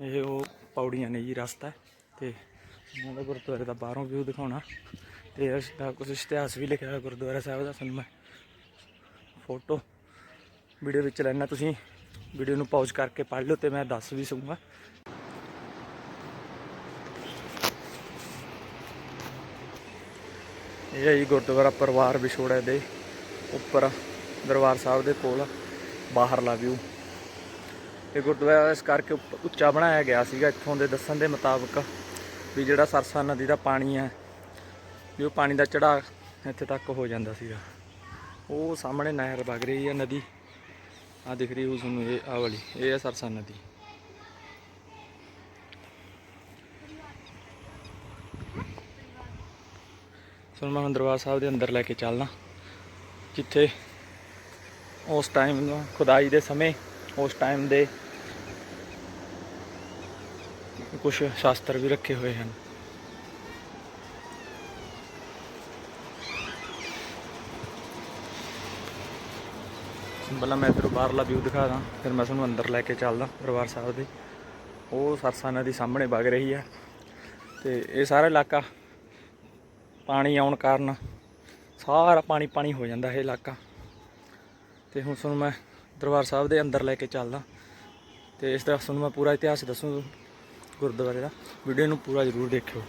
ਇਹ ਉਹ ਪੌੜੀਆਂ ਨੇ ਜੀ ਰਸਤਾ। ਤੇ ਉਹਨਾਂ ਦਾ ਗੁਰਦੁਆਰੇ ਦਾ ਬਾਹਰੋਂ ਵਿਊ ਦਿਖਾਉਣਾ। ਤੇ ਇਸ ਦਾ ਕੁਝ ਇਤਿਹਾਸ ਵੀ ਲਿਖਿਆ ਹੋਇਆ ਗੁਰਦੁਆਰਾ ਸਾਹਿਬ ਦਾ, ਤੁਹਾਨੂੰ ਮੈਂ ਫੋਟੋ ਵੀਡੀਓ ਵਿੱਚ ਲੈਣਾ। ਤੁਸੀਂ ਵੀਡੀਓ ਨੂੰ ਪੌਜ਼ ਕਰਕੇ ਪੜ੍ਹ ਲਓ ਤੇ ਮੈਂ ਦੱਸ ਵੀ ਸਕੂੰਗਾ। ਇਹ ਹੈ ਜੀ ਗੁਰਦੁਆਰਾ ਪਰਿਵਾਰ ਵਿਛੋੜੇ ਦੇ ਉੱਪਰ, ਦਰਬਾਰ ਸਾਹਿਬ ਦੇ ਕੋਲ, ਬਾਹਰਲਾ ਵਿਊ ਇਹ ਗੁਰਦੁਆਰਾ ਇਸ ਕਰਕੇ ਉੱਪ- ਉੱਚਾ ਬਣਾਇਆ ਗਿਆ ਸੀਗਾ, ਇੱਥੋਂ ਦੇ ਦੱਸਣ ਦੇ ਮੁਤਾਬਕ ਵੀ ਜਿਹੜਾ ਸਰਸਾ ਨਦੀ ਦਾ ਪਾਣੀ ਹੈ, ਵੀ ਉਹ ਪਾਣੀ ਦਾ ਚੜਾ ਇੱਥੇ ਤੱਕ ਹੋ ਜਾਂਦਾ ਸੀਗਾ। ਉਹ ਸਾਹਮਣੇ ਨਹਿਰ ਵਗ ਰਹੀ ਹੈ ਨਦੀ। ਆ ਦਿਖ ਰਹੀ ਉਸ ਨੂੰ ਇਹ ਆ ਵਾਲੀ, ਇਹ ਹੈ ਸਰਸਾ ਨਦੀ। ਸੁਣ ਦਰਬਾਰ ਸਾਹਿਬ ਦੇ ਅੰਦਰ ਲੈ ਕੇ ਚੱਲਣਾ, ਜਿੱਥੇ ਉਸ ਟਾਈਮ ਖੁਦਾਈ ਦੇ ਸਮੇਂ ਉਸ ਟਾਈਮ ਦੇ ਕੁਝ ਸ਼ਾਸਤਰ ਵੀ ਰੱਖੇ ਹੋਏ ਹਨ। ਪਹਿਲਾਂ ਮੈਂ ਇੱਧਰੋਂ ਬਾਹਰਲਾ ਵਿਊ ਦਿਖਾ ਦਾਂ, ਫਿਰ ਮੈਂ ਤੁਹਾਨੂੰ ਅੰਦਰ ਲੈ ਕੇ ਚੱਲਦਾ ਦਰਬਾਰ ਸਾਹਿਬ ਦੇ। ਉਹ ਸਰਸਾ ਨਦੀ ਸਾਹਮਣੇ ਵਗ ਰਹੀ ਹੈ ਤੇ ਇਹ ਸਾਰਾ ਇਲਾਕਾ ਪਾਣੀ ਆਉਣ ਕਾਰਨ ਸਾਰਾ ਪਾਣੀ ਪਾਣੀ ਹੋ ਜਾਂਦਾ ਇਹ ਇਲਾਕਾ। ਤੇ ਹੁਣ ਤੁਹਾਨੂੰ ਮੈਂ ਦਰਬਾਰ ਸਾਹਿਬ ਦੇ ਅੰਦਰ ਲੈ ਕੇ ਚੱਲਦਾ। ਤੇ ਇਸ ਤਰ੍ਹਾਂ ਤੁਹਾਨੂੰ ਮੈਂ ਪੂਰਾ ਇਤਿਹਾਸ ਦੱਸੂ ਗੁਰਦੁਆਰੇ ਦਾ। ਵੀਡੀਓ ਨੂੰ ਪੂਰਾ ਜ਼ਰੂਰ ਦੇਖਿਓ।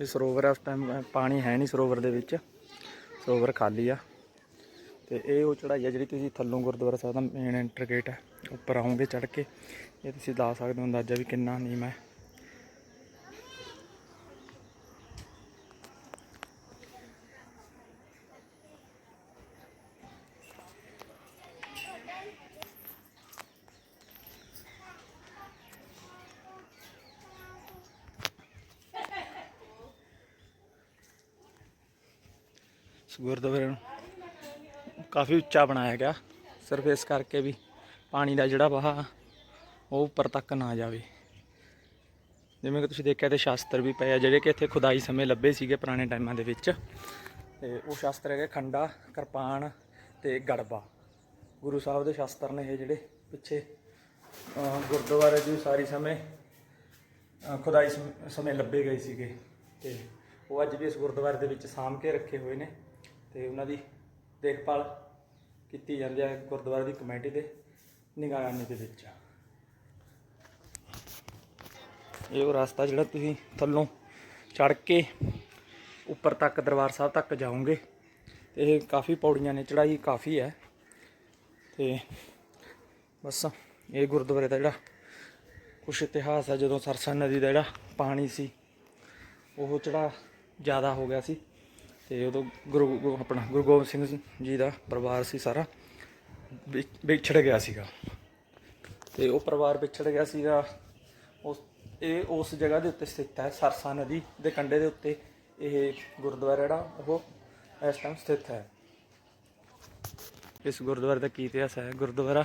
ਇਹ ਸਰੋਵਰ ਹੈ ਉਸ ਟਾਈਮ ਪਾਣੀ ਹੈ ਨਹੀਂ ਸਰੋਵਰ ਦੇ ਵਿੱਚ। ਸਰੋਵਰ ਖਾਲੀ ਆ। ਤੇ ਇਹ ਉਹ ਚੜਾਈ ਆ ਜਿਹੜੀ ਤੁਸੀਂ ਥੱਲੋਂ ਗੁਰਦੁਆਰਾ ਸਾਹਿਬ ਦਾ ਮੇਨ ਐਂਟਰ ਗੇਟ ਹੈ ਉੱਪਰ ਆਉਂਗੇ ਚੜ ਕੇ। ਇਹ ਤੁਸੀਂ ਲਾ ਸਕਦੇ ਹੋ ਅੰਦਾਜ਼ਾ ਵੀ ਕਿੰਨਾ ਨੀਮ ਹੈ। ਇਸ ਗੁਰਦੁਆਰੇ ਨੂੰ ਕਾਫੀ ਉੱਚਾ ਬਣਾਇਆ ਗਿਆ। ਸਿਰਫ ਇਸ ਕਰਕੇ ਵੀ ਪਾਣੀ ਦਾ ਜਿਹੜਾ ਵਹਾਅ ਉਹ ਉੱਪਰ ਤੱਕ ਨਾ ਜਾਵੇ। ਜਿਵੇਂ ਕਿ ਤੁਸੀਂ ਦੇਖਿਆ ਤੇ ਸ਼ਾਸਤਰ ਵੀ ਪਏ ਆ, ਜਿਹੜੇ ਕਿ ਇੱਥੇ ਖੁਦਾਈ ਸਮੇਂ ਲੱਭੇ ਸੀਗੇ ਪੁਰਾਣੇ ਟਾਈਮਾਂ ਦੇ ਵਿੱਚ। ਤੇ ਉਹ ਸ਼ਾਸਤਰ ਹੈਗੇ ਖੰਡਾ, ਕਿਰਪਾਨ ਤੇ ਗੜਬਾ। ਗੁਰੂ ਸਾਹਿਬ ਦੇ ਸ਼ਾਸਤਰ ਨੇ ਇਹ ਜਿਹੜੇ ਪਿੱਛੇ ਗੁਰਦੁਆਰੇ ਦੀ ਸਾਰੀ ਸਮੇਂ ਖੁਦਾਈ ਸਮੇਂ ਲੱਭੇ ਗਏ ਸੀਗੇ। ਤੇ ਉਹ ਅੱਜ ਵੀ ਇਸ ਗੁਰਦੁਆਰੇ ਦੇ ਵਿੱਚ ਸਾਂਭ ਕੇ ਰੱਖੇ ਹੋਏ ਨੇ। ਤੇ ਉਹਨਾਂ ਦੀ ਦੇਖਭਾਲ ਕੀਤੀ ਜਾਂਦੀ ਹੈ ਗੁਰਦੁਆਰੇ ਦੀ ਕਮੇਟੀ ਦੇ ਨਿਗਰਾਨੀ ਦੇ ਵਿੱਚ। ਇਹ ਉਹ ਰਸਤਾ ਜਿਹੜਾ ਤੁਸੀਂ ਥੱਲੋਂ ਚੜ ਕੇ ਉੱਪਰ ਤੱਕ ਦਰਬਾਰ ਸਾਹਿਬ ਤੱਕ ਜਾਓਗੇ ਤੇ ਇਹ ਕਾਫੀ ਪੌੜੀਆਂ ਨੇ ਚੜਾਈ ਕਾਫੀ ਹੈ। ਤੇ ਬਸ ਇਹ ਗੁਰਦੁਆਰੇ ਦਾ ਜਿਹੜਾ ਕੁਛ ਇਤਿਹਾਸ ਹੈ ਜਦੋਂ ਸਰਸਾ ਨਦੀ ਦਾ ਜਿਹੜਾ ਪਾਣੀ ਸੀ, ਉਹ ਜਿਹੜਾ ਜ਼ਿਆਦਾ ਹੋ ਗਿਆ ਸੀ। ਤੇ ਉਦੋਂ ਗੁਰੂ ਆਪਣਾ ਗੁਰੂ ਗੋਬਿੰਦ ਸਿੰਘ ਜੀ ਦਾ ਪਰਿਵਾਰ ਸੀ ਸਾਰਾ, ਵਿ- ਵਿਛੜ ਗਿਆ ਸੀਗਾ। ਤੇ ਉਹ ਪਰਿਵਾਰ ਵਿਛੜ ਗਿਆ ਸੀਗਾ, ਉਸ, ਇਹ ਉਸ ਜਗ੍ਹਾ ਦੇ ਉੱਤੇ ਸਥਿਤ ਹੈ, ਸਰਸਾ ਨਦੀ ਦੇ ਕੰਢੇ ਦੇ ਉੱਤੇ ਇਹ ਗੁਰਦੁਆਰਾ ਜਿਹੜਾ, ਉਹ ਇਸ ਟਾਈਮ ਸਥਿਤ ਹੈ। ਇਸ ਗੁਰਦੁਆਰੇ ਦਾ ਕੀ ਇਤਿਹਾਸ ਹੈ? ਗੁਰਦੁਆਰਾ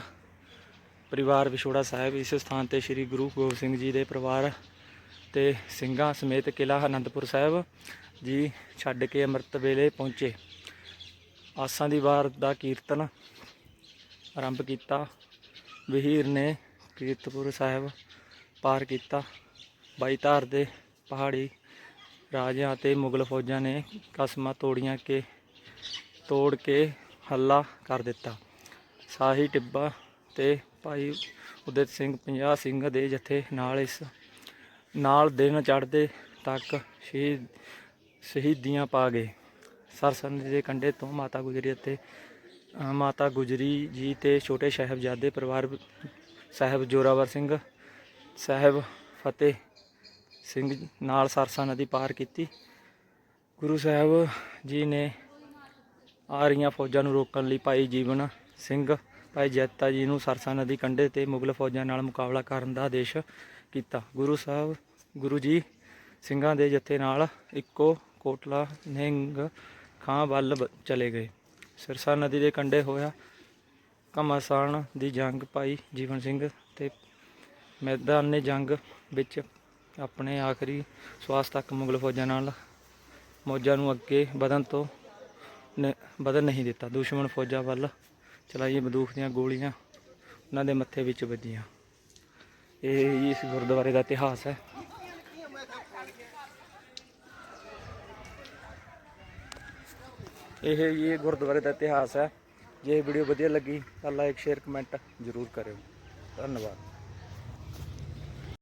ਪਰਿਵਾਰ ਵਿਛੋੜਾ ਸਾਹਿਬ, ਇਸ ਸਥਾਨ ਤੇ ਸ੍ਰੀ ਗੁਰੂ ਗੋਬਿੰਦ ਸਿੰਘ ਜੀ ਦੇ ਪਰਿਵਾਰ ਤੇ ਸਿੰਘਾਂ ਸਮੇਤ ਕਿਲ੍ਹਾ ਆਨੰਦਪੁਰ ਸਾਹਿਬ ਜੀ ਛੱਡ ਕੇ ਅੰਮ੍ਰਿਤ ਵੇਲੇ ਪਹੁੰਚੇ। ਆਸਾਂ ਦੀ ਵਾਰ ਦਾ ਕੀਰਤਨ ਆਰੰਭ ਕੀਤਾ। ਵਹੀਰ ਨੇ ਕੀਰਤਪੁਰ ਸਾਹਿਬ ਪਾਰ ਕੀਤਾ। ਬਾਈ ਧਾਰ ਦੇ ਪਹਾੜੀ ਰਾਜਿਆਂ ਅਤੇ ਮੁਗਲ ਫੌਜਾਂ ਨੇ ਕਸਮਾਂ ਤੋੜੀਆਂ ਕੇ ਤੋੜ ਕੇ ਹੱਲਾ ਕਰ ਦਿੱਤਾ। ਸਾਹੀ ਟਿੱਬਾ ਤੇ ਭਾਈ ਉਦਿਤ ਸਿੰਘ 50 ਸਿੰਘ ਦੇ ਜਥੇ ਨਾਲ ਇਸ ਨਾਲ ਦਿਨ ਚੜ੍ਹਦੇ ਤੱਕ ਸ਼ਹੀਦ ਸ਼ਹੀਦੀਆਂ ਪਾ ਗਏ। ਸਰਸਨ ਦੇ ਕੰਢੇ ਤੋਂ ਮਾਤਾ ਗੁਜਰੀ ਅਤੇ ਮਾਤਾ ਗੁਜਰੀ ਜੀ ਤੇ ਛੋਟੇ ਸਾਹਿਬਜ਼ਾਦੇ ਪਰਿਵਾਰ ਸਾਹਿਬ ਜੋਰਾਵਰ ਸਿੰਘ ਸਾਹਿਬ ਫਤਿਹ ਸਿੰਘ ਨਾਲ ਸਰਸਾ ਨਦੀ ਪਾਰ ਕੀਤੀ। ਗੁਰੂ ਸਾਹਿਬ ਜੀ ਨੇ ਆ ਰਹੀਆਂ ਫੌਜਾਂ ਨੂੰ ਰੋਕਣ ਲਈ ਭਾਈ ਜੀਵਨ ਸਿੰਘ, ਭਾਈ ਜੈਤਾ ਜੀ ਨੂੰ ਸਰਸਾ ਨਦੀ ਕੰਢੇ ਤੇ ਮੁਗਲ ਫੌਜਾਂ ਨਾਲ ਮੁਕਾਬਲਾ ਕਰਨ ਦਾ ਆਦੇਸ਼ ਕੀਤਾ। ਗੁਰੂ ਸਾਹਿਬ, ਗੁਰੂ ਜੀ ਸਿੰਘਾਂ ਦੇ ਜਥੇ ਨਾਲ ਇੱਕੋ ਕੋਟਲਾ ਨਿਹੰਗ ਖਾਂ ਵੱਲ ਚਲੇ ਗਏ। ਸਿਰਸਾ ਨਦੀ ਦੇ ਕੰਢੇ ਹੋਇਆ। ਘਮਾਸਾਨ ਦੀ ਜੰਗ ਭਾਈ ਜੀਵਨ ਸਿੰਘ ਤੇ ਨੇ ਜੰਗ ਵਿੱਚ ਆਪਣੇ ਆਖਰੀ ਸਵਾਸ ਤੱਕ ਮੁਗਲ ਫੌਜਾਂ ਨਾਲ ਮੌਜਾਂ ਨੂੰ ਅੱਗੇ ਵਧਣ ਤੋਂ ਨ- ਵਧਣ ਨਹੀਂ ਦਿੱਤਾ। ਦੁਸ਼ਮਣ ਫੌਜਾਂ ਵੱਲ ਚਲਾਈਆਂ, ਬੰਦੂਕ ਦੀਆਂ ਗੋਲੀਆਂ ਉਹਨਾਂ ਦੇ ਮੱਥੇ ਵਿੱਚ ਵੱਜੀਆਂ। ਇਹ ਹੀ ਇਸ ਗੁਰਦੁਆਰੇ ਦਾ ਇਤਿਹਾਸ ਹੈ। ਇਹ ਹੀ ਇਹ ਗੁਰਦੁਆਰੇ ਦਾ ਇਤਿਹਾਸ ਹੈ। ਜੇ ਇਹ ਵੀਡੀਓ ਵਧੀਆ ਲੱਗੀ ਤਾਂ ਲਾਈਕ ਸ਼ੇਅਰ ਕਮੈਂਟ ਜ਼ਰੂਰ ਕਰਿਓ। ਧੰਨਵਾਦ।